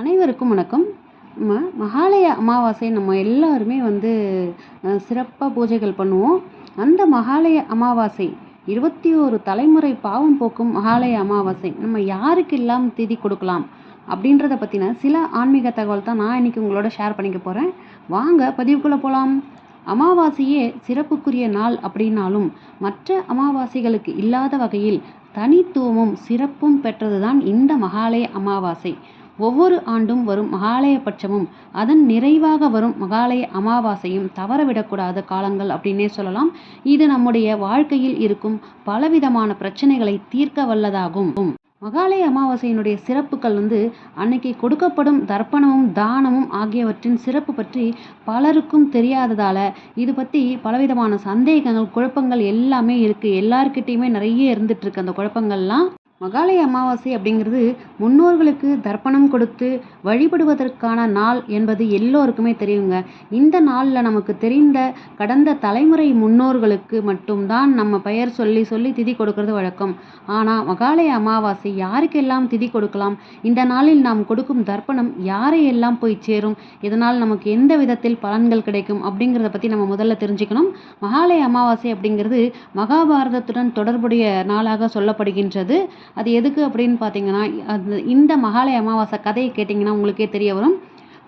அனைவருக்கும் வணக்கம். நம்ம மகாலய அமாவாசை நம்ம எல்லாருமே வந்து சிறப்பாக பூஜைகள் பண்ணுவோம். அந்த மகாலய அமாவாசை இருபத்தி ஒரு தலைமுறை பாவம் போக்கும் மகாலய அமாவாசை நம்ம யாருக்கெல்லாம் திதி கொடுக்கலாம் அப்படின்றத பற்றின சில ஆன்மீக தகவல் தான் நான் இன்றைக்கி உங்களோட ஷேர் பண்ணிக்க போகிறேன் வாங்க பதிவுக்குள்ளே போகலாம் அமாவாசையே சிறப்புக்குரிய நாள் அப்படின்னாலும் மற்ற அமாவாசைகளுக்கு இல்லாத வகையில் தனித்துவமும் சிறப்பும் பெற்றதுதான் இந்த மகாலய அமாவாசை. ஒவ்வொரு ஆண்டும் வரும் மகாலய பட்சமும் அதன் நிறைவாக வரும் மகாலய அமாவாசையும் தவறவிடக்கூடாத காலங்கள் அப்படின்னே சொல்லலாம். இது நம்முடைய வாழ்க்கையில் இருக்கும் பலவிதமான பிரச்சனைகளை தீர்க்க வல்லதாகும். மகாலய அமாவாசையினுடைய சிறப்புகள் வந்து அன்னைக்கு கொடுக்கப்படும் தர்ப்பணமும் தானமும் ஆகியவற்றின் சிறப்பு பற்றி பலருக்கும் தெரியாததால் இது பற்றி பலவிதமான சந்தேகங்கள் குழப்பங்கள் எல்லாமே இருக்குது எல்லார்கிட்டேயுமே நிறைய இருந்துகிட்ருக்கு அந்த குழப்பங்கள்லாம். மகாலய அமாவாசை அப்படிங்கிறது முன்னோர்களுக்கு தர்ப்பணம் கொடுத்து வழிபடுவதற்கான நாள் என்பது எல்லோருக்குமே தெரியுங்க. இந்த நாளில் நமக்கு தெரிந்த கடந்த தலைமுறை முன்னோர்களுக்கு மட்டும்தான் நம்ம பெயர் சொல்லி சொல்லி திதி கொடுக்கறது வழக்கம். ஆனால் மகாலய அமாவாசை யாருக்கெல்லாம் திதி கொடுக்கலாம்? இந்த நாளில் நாம் கொடுக்கும் தர்ப்பணம் யாரையெல்லாம் போய் சேரும்? இதனால் நமக்கு எந்த விதத்தில் பலன்கள் கிடைக்கும்? அப்படிங்கிறத பற்றி நம்ம முதல்ல தெரிஞ்சுக்கணும். மகாலய அமாவாசை அப்படிங்கிறது மகாபாரதத்துடன் தொடர்புடைய நாளாக சொல்லப்படுகின்றது. அது எதுக்கு அப்படின்னு பார்த்தீங்கன்னா அது இந்த மகாலய அமாவாசை கதையை கேட்டிங்கன்னா உங்களுக்கே தெரிய வரும்.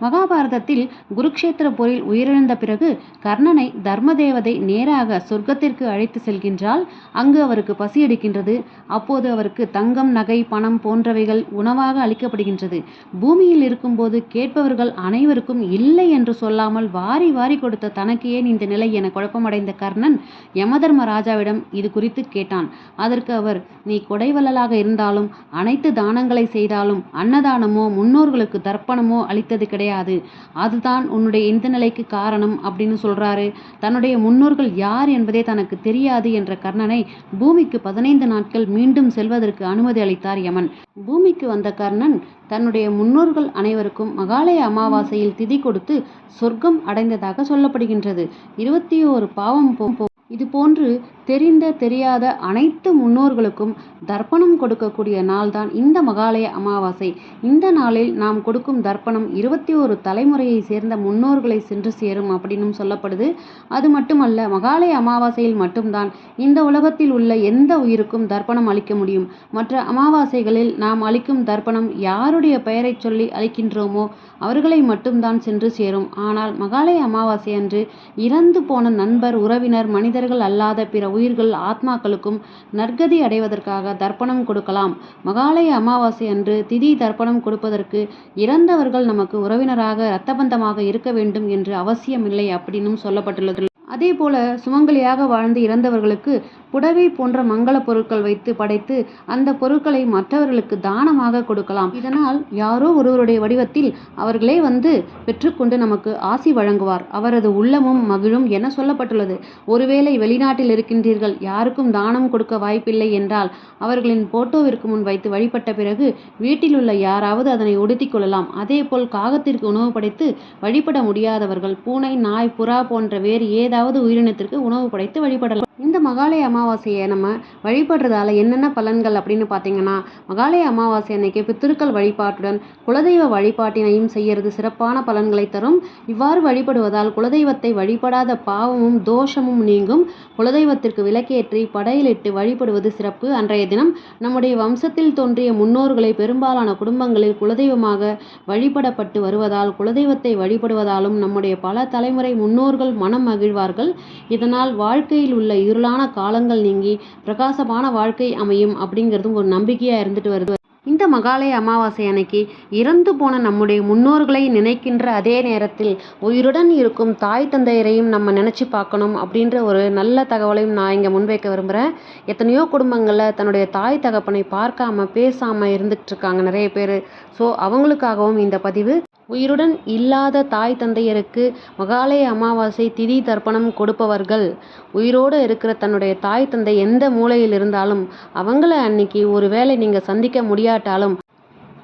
மகாபாரதத்தில் குருக்ஷேத்திர போரில் உயிரிழந்த பிறகு கர்ணனை தர்மதேவதை நேராக சொர்க்கத்திற்கு அழைத்து செல்கின்றால் அங்கு அவருக்கு பசி எடுக்கின்றது. அப்போது அவருக்கு தங்கம் நகை பணம் போன்றவைகள் உணவாக அளிக்கப்படுகின்றது. பூமியில் இருக்கும்போது கேட்பவர்கள் அனைவருக்கும் இல்லை என்று சொல்லாமல் வாரி வாரி கொடுத்த தனக்கு ஏன் இந்த நிலை என குழப்பமடைந்த கர்ணன் யமதர்ம ராஜாவிடம் இது குறித்து கேட்டான். அதற்கு அவர் நீ கொடைவள்ளலாக இருந்தாலும் அனைத்து தானங்களை செய்தாலும் அன்னதானமோ முன்னோர்களுக்கு தர்ப்பணமோ அளித்தது கிடையாது. கிடையாது. அதுதான் உன்னுடைய இந்த நிலைக்கு காரணம் அப்படின்னு சொல்றாரு. தன்னுடைய முன்னோர்கள் யார் என்பதே தனக்கு தெரியாது என்ற கர்ணனை பூமிக்கு பதினைந்து நாட்கள் மீண்டும் செல்வதற்கு அனுமதி அளித்தார் யமன். பூமிக்கு வந்த கர்ணன் தன்னுடைய முன்னோர்கள் அனைவருக்கும் மகாலய அமாவாசையில் திதி கொடுத்து சொர்க்கம் அடைந்ததாக சொல்லப்படுகின்றது. இருபத்தி ஓரு பாவம் போ இது போன்று தெரிந்த தெரியாத அனைத்து முன்னோர்களுக்கும் தர்ப்பணம் கொடுக்கக்கூடிய நாள்தான் இந்த மகாலய அமாவாசை. இந்த நாளில் நாம் கொடுக்கும் தர்ப்பணம் இருபத்தி ஒரு தலைமுறையை சேர்ந்த முன்னோர்களை சென்று சேரும் அப்படின்னும் சொல்லப்படுது. அது மட்டுமல்ல மகாலய அமாவாசையில் மட்டும்தான் இந்த உலகத்தில் உள்ள எந்த உயிருக்கும் தர்ப்பணம் அளிக்க முடியும். மற்ற அமாவாசைகளில் நாம் அளிக்கும் தர்ப்பணம் யாருடைய பெயரை சொல்லி அளிக்கின்றோமோ அவர்களை மட்டும்தான் சென்று சேரும். ஆனால் மகாலய அமாவாசை அன்று இறந்து போன நண்பர் உறவினர் மனிதர்கள் அல்லாத பிற உயிர்கள் ஆத்மாக்களுக்கும் நற்கதி அடைவதற்காக தர்ப்பணம் கொடுக்கலாம். மகாலய அமாவாசை அன்று திதி தர்ப்பணம் கொடுப்பதற்கு இறந்தவர்கள் நமக்கு உறவினராக இரத்தபந்தமாக இருக்க வேண்டும் என்று அவசியமில்லை அப்படின்னும் சொல்லப்பட்டுள்ளது. அதே போல சுமங்கலியாக வாழ்ந்து இறந்தவர்களுக்கு புடவை போன்ற மங்கள பொருட்கள் வைத்து படைத்து அந்த பொருட்களை மற்றவர்களுக்கு தானமாக கொடுக்கலாம். இதனால் யாரோ ஒருவருடைய வடிவத்தில் அவர்களே வந்து பெற்றுக்கொண்டு நமக்கு ஆசி வழங்குவார். அவரது உள்ளமும் மகிழும் என சொல்லப்பட்டுள்ளது. ஒருவேளை வெளிநாட்டில் இருக்கின்றீர்கள் யாருக்கும் தானம் கொடுக்க வாய்ப்பில்லை என்றால் அவர்களின் போட்டோவிற்கு முன் வைத்து வழிபட்ட பிறகு வீட்டில் உள்ள யாராவது அதனை உடுத்திக் கொள்ளலாம். அதேபோல் காகத்திற்கு உணவு படைத்து வழிபட முடியாதவர்கள் பூனை நாய் புறா போன்ற வேறு ஏதாவது உயிரினத்திற்கு உணவு படைத்து வழிபடலாம். இந்த மகாலய அமாவாசையை நம்ம வழிபடுறதால என்னென்ன பலன்கள் அப்படின்னு பார்த்தீங்கன்னா மகாலய அமாவாசை அன்னைக்கு பித்திருக்கள் வழிபாட்டுடன் குலதெய்வ வழிபாட்டினையும் செய்யறது சிறப்பான பலன்களை தரும். இவ்வாறு வழிபடுவதால் குலதெய்வத்தை வழிபடாத பாவமும் தோஷமும் நீங்கும். குலதெய்வத்திற்கு விளக்கேற்றி படையிலிட்டு வழிபடுவது சிறப்பு. அன்றைய தினம் நம்முடைய வம்சத்தில் தோன்றிய முன்னோர்களை பெரும்பாலான குடும்பங்களில் குலதெய்வமாக வழிபடப்பட்டு வருவதால் குலதெய்வத்தை வழிபடுவதாலும் நம்முடைய பல தலைமுறை முன்னோர்கள் மனம் மகிழ்வார்கள். இதனால் வாழ்க்கையில் உள்ள இருளான காலங்கள் நீங்கி பிரகாசமான வாழ்க்கை அமையும் அப்படிங்கிறதும் ஒரு நம்பிக்கையாக இருந்துட்டு வருது. இந்த மகாலய அமாவாசை அன்னைக்கு இறந்து போன நம்முடைய முன்னோர்களை நினைக்கின்ற அதே நேரத்தில் உயிருடன் இருக்கும் தாய் தந்தையரையும் நம்ம நினச்சி பார்க்கணும் அப்படின்ற ஒரு நல்ல தகவலையும் நான் இங்கே முன்வைக்க விரும்புகிறேன் எத்தனையோ குடும்பங்களில் தன்னுடைய தாய் தகப்பனை பார்க்காம பேசாமல் இருந்துகிட்டு இருக்காங்க நிறைய பேர். ஸோ அவங்களுக்காகவும் இந்த பதிவு உயிருடன் இல்லாத தாய் தந்தையருக்கு மகாலய அமாவாசை திதி தர்ப்பணம் கொடுப்பவர்கள். உயிரோடு இருக்கிற தன்னுடைய தாய் தந்தை எந்த மூலையில் இருந்தாலும் அவங்கள அன்னைக்கு ஒரு வேளை நீங்கள் சந்திக்க முடியாட்டாலும்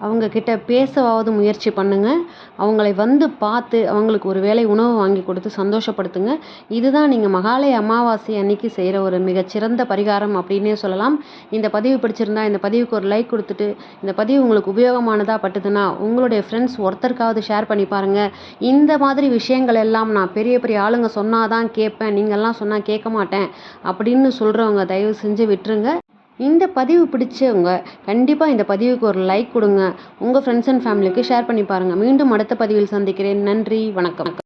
அவங்க கிட்ட பேசவாவது முயற்சி பண்ணுங்கள் அவங்களை வந்து பார்த்து அவங்களுக்கு ஒரு வேளை உணவு வாங்கி கொடுத்து சந்தோஷப்படுத்துங்க. இதுதான் நீங்கள் மகாலய அமாவாசை அன்னைக்கு செய்கிற ஒரு மிகச்சிறந்த பரிகாரம் அப்படின்னே சொல்லலாம். இந்த பதிவு பிடிச்சிருந்தா இந்த பதிவுக்கு ஒரு லைக் கொடுத்துட்டு இந்த பதிவு உங்களுக்கு உபயோகமானதாக பட்டுதுன்னா உங்களுடைய ஃப்ரெண்ட்ஸ் ஒருத்தருக்காவது ஷேர் பண்ணி பாருங்கள் இந்த மாதிரி விஷயங்கள் எல்லாம் நான் பெரிய பெரிய ஆளுங்க சொன்னால் தான் கேட்பேன். நீங்கள்லாம் சொன்னால் கேட்க மாட்டேன். அப்படின்னு சொல்கிறவங்க தயவு செஞ்சு விட்டுருங்க. இந்த பதிவு பிடிச்சவங்க கண்டிப்பாக இந்த பதிவுக்கு ஒரு லைக் கொடுங்க. உங்கள் ஃப்ரெண்ட்ஸ் அண்ட் ஃபேமிலிக்கு ஷேர் பண்ணி பாருங்கள் மீண்டும் அடுத்த பதிவில் சந்திக்கிறேன். நன்றி. வணக்கம்.